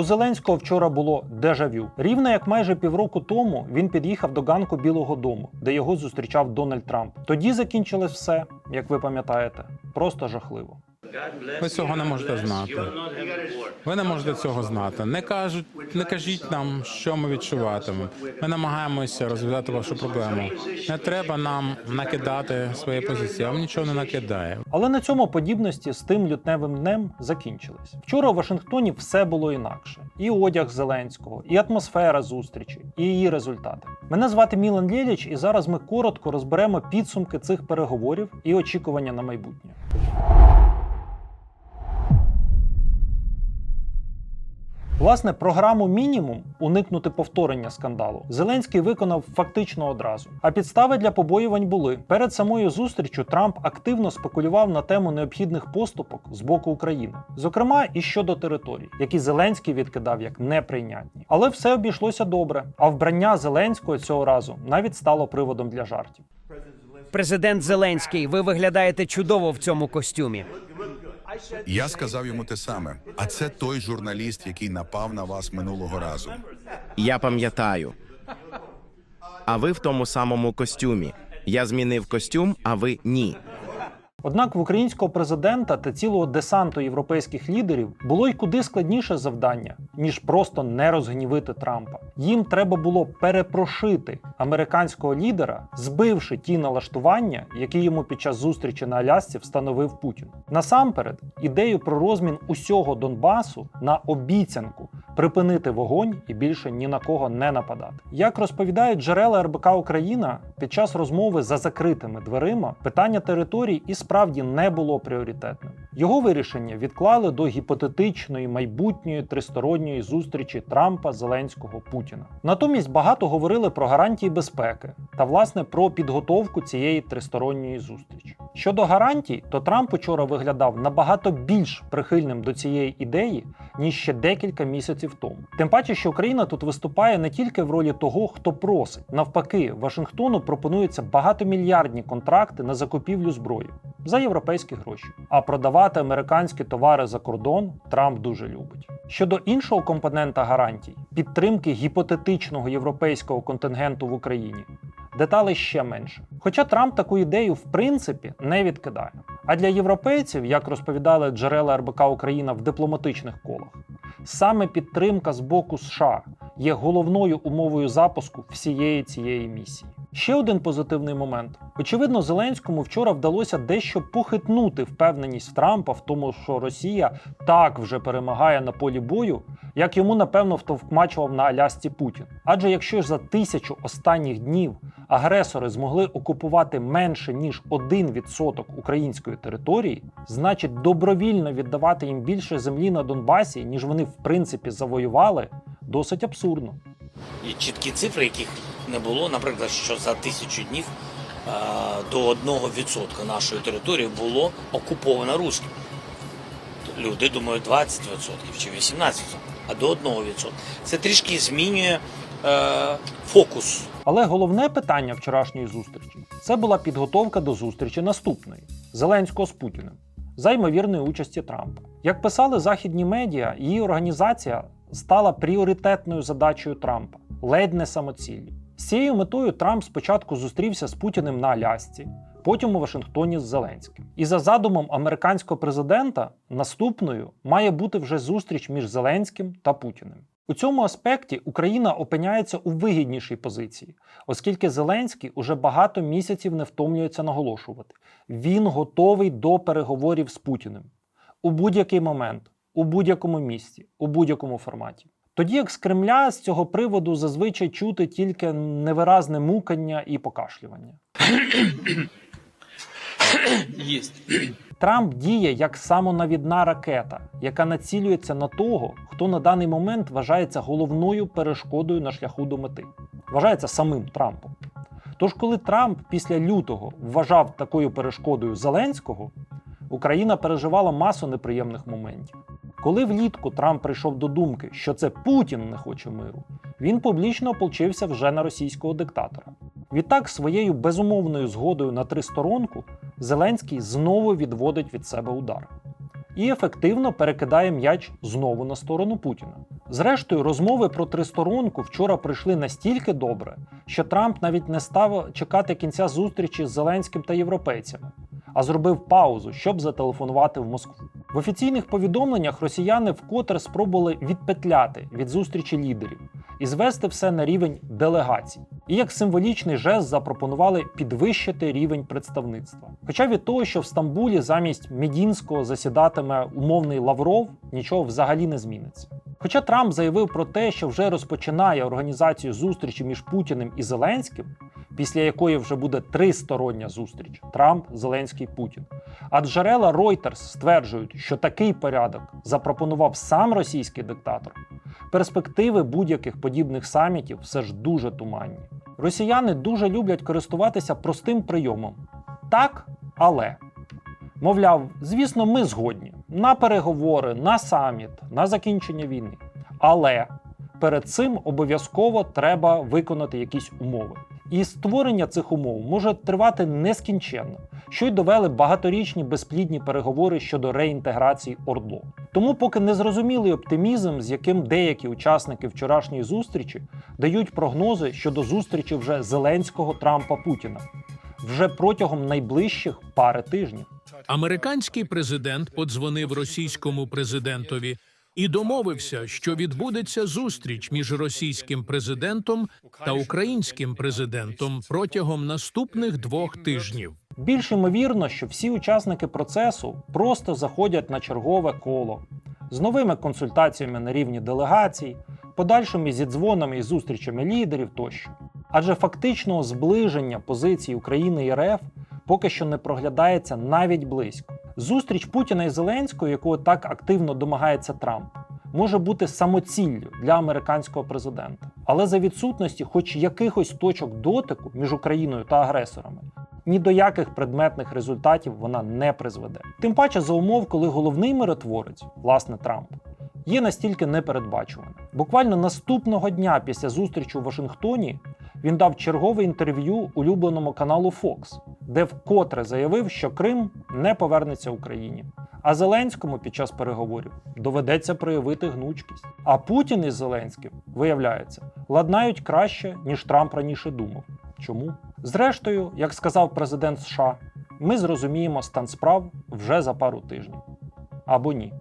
У Зеленського вчора було дежавю. Рівно як майже півроку тому він під'їхав до ганку Білого Дому, де його зустрічав Дональд Трамп. Тоді закінчилось все, як ви пам'ятаєте, просто жахливо. Ви цього не можете знати. Ви не можете цього знати. Не кажуть, не кажіть нам, що ми відчуватимемо. Ми намагаємося розв'язати вашу проблему. Не треба нам накидати свої позиції. Вам нічого не накидає. Але на цьому подібності з тим лютневим днем закінчились. Вчора у Вашингтоні все було інакше: і одяг Зеленського, і атмосфера зустрічі, і її результати. Мене звати Мілан Лєліч, і зараз ми коротко розберемо підсумки цих переговорів і очікування на майбутнє. Власне, програму мінімум уникнути повторення скандалу Зеленський виконав фактично одразу. А підстави для побоювань були перед самою зустрічю. Трамп активно спекулював на тему необхідних поступок з боку України, зокрема і щодо територій, які Зеленський відкидав як неприйнятні. Але все обійшлося добре. А вбрання Зеленського цього разу навіть стало приводом для жартів. Президент Зеленський, ви виглядаєте чудово в цьому костюмі. Я сказав йому те саме. А це той журналіст, який напав на вас минулого разу. Я пам'ятаю. А ви в тому самому костюмі. Я змінив костюм, а ви ні. Однак в українського президента та цілого десанту європейських лідерів було й куди складніше завдання, ніж просто не розгнівити Трампа. Їм треба було перепрошити американського лідера, збивши ті налаштування, які йому під час зустрічі на Алясці встановив Путін. Насамперед, ідею про розмін усього Донбасу на обіцянку припинити вогонь і більше ні на кого не нападати. Як розповідають джерела РБК Україна, під час розмови за закритими дверима питання територій і справді не було пріоритетним. Його вирішення відклали до гіпотетичної майбутньої тристоронньої зустрічі Трампа, Зеленського, Путіна. Натомість багато говорили про гарантії безпеки та власне про підготовку цієї тристоронньої зустрічі. Щодо гарантій, то Трамп учора виглядав набагато більш прихильним до цієї ідеї, ніж ще декілька місяців тому. Тим паче, що Україна тут виступає не тільки в ролі того, хто просить. Навпаки, Вашингтону пропонуються багатомільярдні контракти на закупівлю зброї за європейські гроші. А продавати американські товари за кордон Трамп дуже любить. Щодо іншого компонента гарантій підтримки гіпотетичного європейського контингенту в Україні. Деталей ще менше. Хоча Трамп таку ідею в принципі не відкидає. А для європейців, як розповідали джерела РБК Україна в дипломатичних колах, саме підтримка з боку США є головною умовою запуску всієї цієї місії. Ще один позитивний момент. Очевидно, Зеленському вчора вдалося дещо похитнути впевненість Трампа в тому, що Росія так вже перемагає на полі бою, як йому напевно втовкмачував на Алясці Путін. Адже якщо ж за тисячу останніх днів агресори змогли окупувати менше ніж 1% української території, значить добровільно віддавати їм більше землі на Донбасі, ніж вони в принципі завоювали, досить абсурдно. І чіткі цифри, яких не було, наприклад, що за тисячу днів е, до 1% нашої території було окуповано русскими. Люди думають 20% чи 18%, а до 1%. Це трішки змінює е, фокус Але головне питання вчорашньої зустрічі це була підготовка до зустрічі наступної Зеленського з Путіним за ймовірної участі Трампа. Як писали західні медіа, її організація стала пріоритетною задачею Трампа, ледь не самоціллю. З цією метою Трамп спочатку зустрівся з Путіним на Алясці, потім у Вашингтоні з Зеленським. І за задумом американського президента, наступною має бути вже зустріч між Зеленським та Путіним. У цьому аспекті Україна опиняється у вигіднішій позиції, оскільки Зеленський уже багато місяців не втомлюється наголошувати. Він готовий до переговорів з Путіним у будь-який момент, у будь-якому місці, у будь-якому форматі. Тоді як з Кремля з цього приводу зазвичай чути тільки невиразне мукання і покашлювання. Трамп діє як самонавідна ракета, яка націлюється на того, хто на даний момент вважається головною перешкодою на шляху до мети. Вважається самим Трампом. Тож, коли Трамп після лютого вважав такою перешкодою Зеленського, Україна переживала масу неприємних моментів. Коли влітку Трамп прийшов до думки, що це Путін не хоче миру, він публічно ополчився вже на російського диктатора. Відтак, своєю безумовною згодою на тристоронку Зеленський знову відводить від себе удар. і ефективно перекидає м'яч знову на сторону Путіна. Зрештою, розмови про тристоронку вчора прийшли настільки добре, що Трамп навіть не став чекати кінця зустрічі з Зеленським та європейцями, а зробив паузу, щоб зателефонувати в Москву. В офіційних повідомленнях росіяни вкотре спробували відпетляти від зустрічі лідерів і звести все на рівень делегацій. І як символічний жест запропонували підвищити рівень представництва. Хоча від того, що в Стамбулі замість Медінського засідатиме умовний Лавров, нічого взагалі не зміниться. Хоча Трамп заявив про те, що вже розпочинає організацію зустрічі між Путіним і Зеленським, після якої вже буде тристороння зустріч Трамп, Зеленський, Путін. А джерела Reuters стверджують, що такий порядок запропонував сам російський диктатор. Перспективи будь-яких подібних самітів все ж дуже туманні. Росіяни дуже люблять користуватися простим прийомом: так, але. Мовляв, звісно, ми згодні на переговори, на саміт, на закінчення війни. Але перед цим обов'язково треба виконати якісь умови. І створення цих умов може тривати нескінченно, що й довели багаторічні безплідні переговори щодо реінтеграції ОРДЛО. Тому, поки не зрозумілий оптимізм, з яким деякі учасники вчорашньої зустрічі дають прогнози щодо зустрічі вже Зеленського Трампа Путіна вже протягом найближчих пари тижнів. Американський президент подзвонив російському президентові і домовився, що відбудеться зустріч між російським президентом та українським президентом протягом наступних двох тижнів. Більш ймовірно, що всі учасники процесу просто заходять на чергове коло з новими консультаціями на рівні делегацій, подальшими зідзвонами і зустрічами лідерів тощо. Адже фактичного зближення позицій України і РФ поки що не проглядається навіть близько. Зустріч Путіна і Зеленського, якого так активно домагається Трамп, може бути самоціллю для американського президента. Але за відсутності хоч якихось точок дотику між Україною та агресорами, ні до яких предметних результатів вона не призведе. Тим паче за умов, коли головний миротворець, власне Трамп, є настільки непередбачуваним. Буквально наступного дня після зустрічі у Вашингтоні він дав чергове інтерв'ю улюбленому каналу Fox, де вкотре заявив, що Крим не повернеться Україні. А Зеленському під час переговорів доведеться проявити гнучкість. А Путін із Зеленським, виявляється, ладнають краще, ніж Трамп раніше думав. Чому? Зрештою, як сказав президент США, ми зрозуміємо стан справ вже за пару тижнів. Або ні.